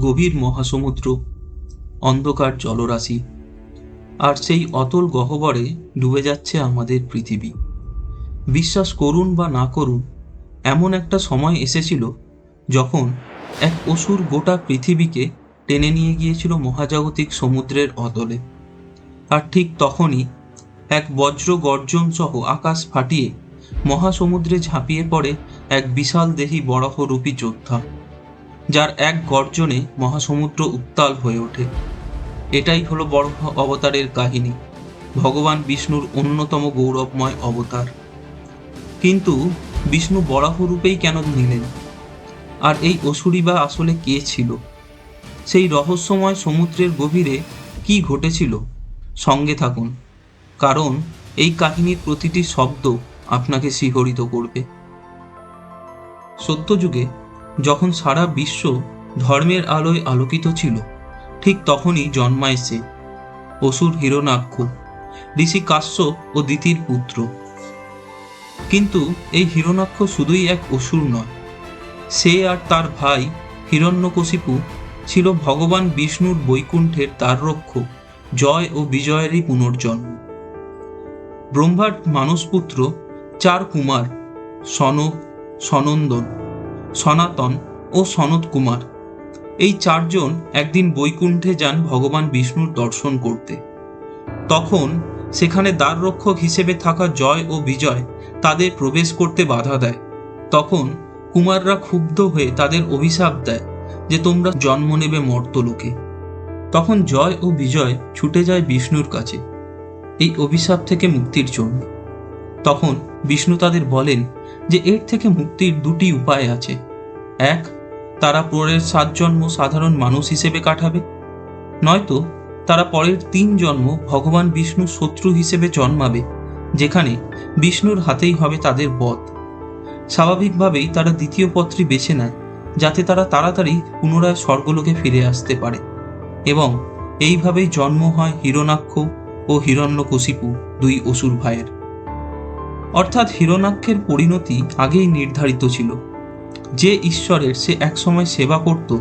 গভীর মহাসমুদ্র, অন্ধকার জলরাশি, আর সেই অতল গহ্বরে ডুবে যাচ্ছে আমাদের পৃথিবী। বিশ্বাস করুন বা না করুন, এমন একটা সময় এসেছিল যখন এক অসুর গোটা পৃথিবীকে টেনে নিয়ে গিয়েছিল মহাজাগতিক সমুদ্রের অতলে আর ঠিক তখনই এক বজ্র গর্জন সহ আকাশ ফাটিয়ে মহাসমুদ্রে ঝাঁপিয়ে পড়ে এক বিশাল দেহী বরাহরূপী যোদ্ধা। যার এক গর্জনে মহাসমুদ্র উত্তাল হয়ে ওঠে। এটাই হলো বড় অবতারের কাহিনী, ভগবান বিষ্ণুর অন্যতম গৌরবময় অবতার। কিন্তু বিষ্ণু বরাহ রূপেই কেন নিলেন? আর এই অসুরি বা আসলে কে ছিল? সেই রহস্যময় সমুদ্রের গভীরে কি ঘটেছিল? সঙ্গে থাকুন, কারণ এই কাহিনীর প্রতিটি শব্দ আপনাকে শিহরিত করবে। সত্যযুগে যখন সারা বিশ্ব ধর্মের আলোয় আলোকিত ছিল, ঠিক তখনই জন্মায় সে, অসুর হিরণাক্ষ, ঋষি কাশ্যপ ও দিতির পুত্র। কিন্তু এই হিরণাক্ষ শুধুই এক অসুর নয়, সে আর তার ভাই হিরণ্যকশিপু ছিল ভগবান বিষ্ণুর বৈকুণ্ঠের তার রক্ষক, জয় ও বিজয়েরই পুনর্জন্ম। ব্রহ্মার মানসপুত্র চার কুমার, সনক, সনন্দন সনাতন ও সনত কুমার এই চারজন একদিন বৈকুণ্ঠে যান ভগবান বিষ্ণুর দর্শন করতে। তখন সেখানে দ্বাররক্ষক হিসেবে থাকা জয় ও বিজয় তাদের প্রবেশ করতে বাধা দেয়। তখন কুমাররা ক্ষুব্ধ হয়ে তাদের অভিশাপ দেয় যে তোমরা জন্ম নেবে মর্তলোকে। তখন জয় ও বিজয় ছুটে যায় বিষ্ণুর কাছে। এই অভিশাপ থেকে মুক্তির জন্য। তখন বিষ্ণু তাদের বলেন যে এর থেকে মুক্তির দুটি উপায় আছে। এক, তারা পরের সাত জন্ম সাধারণ মানুষ হিসেবে কাটাবে। নয়তো, তারা পরের তিন জন্ম ভগবান বিষ্ণু শত্রু হিসেবে জন্মাবে, যেখানে বিষ্ণুর হাতেই হবে তাদের বধ। স্বাভাবিকভাবেই তারা দ্বিতীয় পত্রী বেছে নেয়, যাতে তারা তাড়াতাড়ি পুনরায় স্বর্গলোকে ফিরে আসতে পারে। এবং এইভাবেই জন্ম হয় হিরণাক্ষ ও হিরণ্যকশিপু, দুই অসুর ভাইয়ের। অর্থাৎ হিরণাক্ষের পরিণতি আগেই নির্ধারিত ছিল। যে ঈশ্বরের সে একসময় সেবা করত,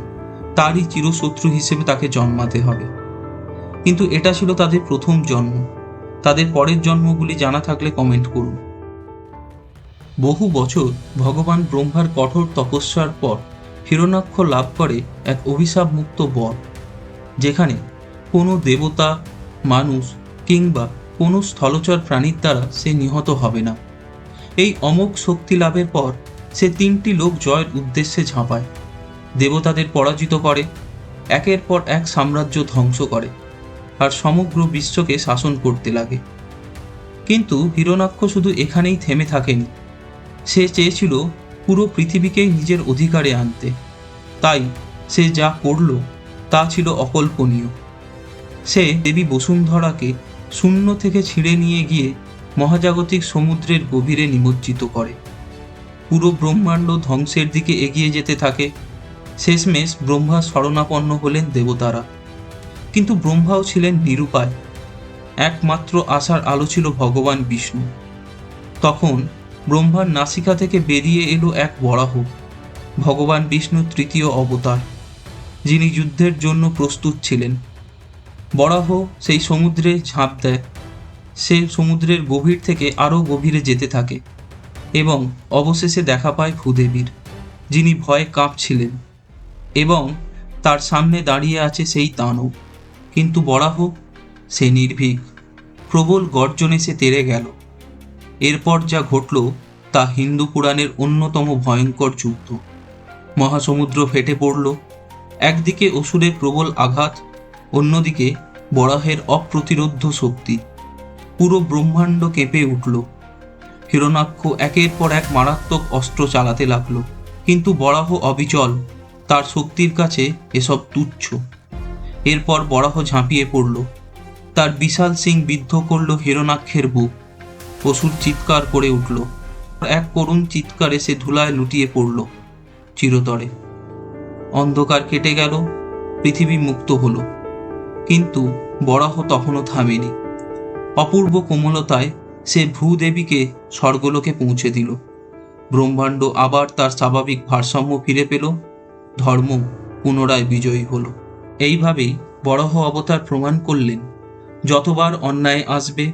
তারই চিরশত্রু হিসেবে তাকে জন্মাতে হবে। কিন্তু এটা ছিল তাদের প্রথম জন্ম। তাদের পরের জন্মগুলি জানা থাকলে কমেন্ট করুন। বহু বছর ভগবান ব্রহ্মার কঠোর তপস্যার পর হিরণাক্ষ লাভ করে এক অভিশাপ মুক্ত বর, যেখানে কোনো দেবতা, মানুষ কিংবা কোনো স্থলচর প্রাণীর দ্বারা সে নিহত হবে না। এই অমোঘ শক্তি লাভের পর সে তিনটি লোক জয়ের উদ্দেশ্যে ঝাঁপায়। দেবতাদের পরাজিত করে, একের পর এক সাম্রাজ্য ধ্বংস করে আর সমগ্র বিশ্বকে শাসন করতে লাগে। কিন্তু হিরণাক্ষ শুধু এখানেই থেমে থাকেনি। সে চেয়েছিল পুরো পৃথিবীকেই নিজের অধিকারে আনতে। তাই সে যা করল তা ছিল অকল্পনীয়। সে দেবী বসুন্ধরাকে শূন্য থেকে ছিঁড়ে নিয়ে গিয়ে মহাজাগতিক সমুদ্রের গভীরে নিমজ্জিত করে। পুরো ব্রহ্মাণ্ড ধ্বংসের দিকে এগিয়ে যেতে থাকে। শেষমেশ ব্রহ্মা শরণাপন্ন হলেন দেবতারা। কিন্তু ব্রহ্মাও ছিলেন নিরুপায়। একমাত্র আশার আলো ছিল ভগবান বিষ্ণু। তখন ব্রহ্মার নাসিকা থেকে বেরিয়ে এলো এক বরাহ, ভগবান বিষ্ণুর তৃতীয় অবতার, যিনি যুদ্ধের জন্য প্রস্তুত ছিলেন। বরাহ সেই সমুদ্রে ঝাঁপ দেয়। সে সমুদ্রের গভীর থেকে আরও গভীরে যেতে থাকে এবং অবশেষে দেখা পায় ভূদেবীর, যিনি ভয়ে কাঁপছিলেন এবং তার সামনে দাঁড়িয়ে আছে সেই দানব। কিন্তু বরাহ, সে নির্ভীক, প্রবল গর্জনে সে তেরে গেল। এরপর যা ঘটল তা হিন্দু পুরাণের অন্যতম ভয়ঙ্কর যুদ্ধ। মহাসমুদ্র ফেটে পড়ল, একদিকে অসুরের প্রবল আঘাত অন্যদিকে বরাহের অপ্রতিরোধ্য শক্তি পুরো ব্রহ্মাণ্ড কেঁপে উঠল। হিরণাক্ষ একের পর এক মারাত্মক অস্ত্র চালাতে লাগল, কিন্তু বরাহ অবিচল, তার শক্তির কাছে এসব তুচ্ছ। এরপর বরাহ ঝাঁপিয়ে পড়ল। তার বিশাল সিং বিদ্ধ করল হিরণাক্ষের বুক। অসুর চিৎকার করে উঠল। এক করুণ চিৎকারে সে ধুলায় লুটিয়ে পড়ল চিরতরে। অন্ধকার কেটে গেল, পৃথিবী মুক্ত হলো। কিন্তু বরাহ তখনও থামেনি। অপূর্ব কোমলতায় সে ভূদেবীকে স্বর্গলোকে পৌঁছে দিল। ব্রহ্মাণ্ড আবার তার স্বাভাবিক ভারসাম্য ফিরে পেল। ধর্ম পুনরায় বিজয়ী হল। এইভাবেই বরাহ অবতার প্রমাণ করলেন, যতবার অন্যায় আসবে,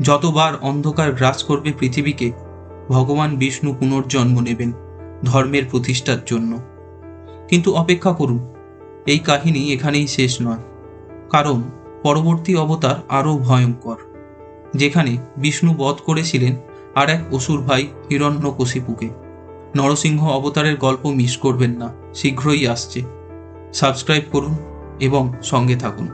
যতবার অন্ধকার গ্রাস করবে পৃথিবীকে, ভগবান বিষ্ণু পুনর্জন্ম নেবেন ধর্মের প্রতিষ্ঠার জন্য। কিন্তু অপেক্ষা করুন, এই কাহিনী এখানেই শেষ নয়। কারণ পরবর্তী অবতার আরও ভয়ঙ্কর। যেখানে বিষ্ণু বধ করেছিলেন আর এক অসুর ভাই হিরণ্যকশিপুকে। নরসিংহ অবতারের গল্প মিস করবেন না, শীঘ্রই আসছে। সাবস্ক্রাইব করুন এবং সঙ্গে থাকুন।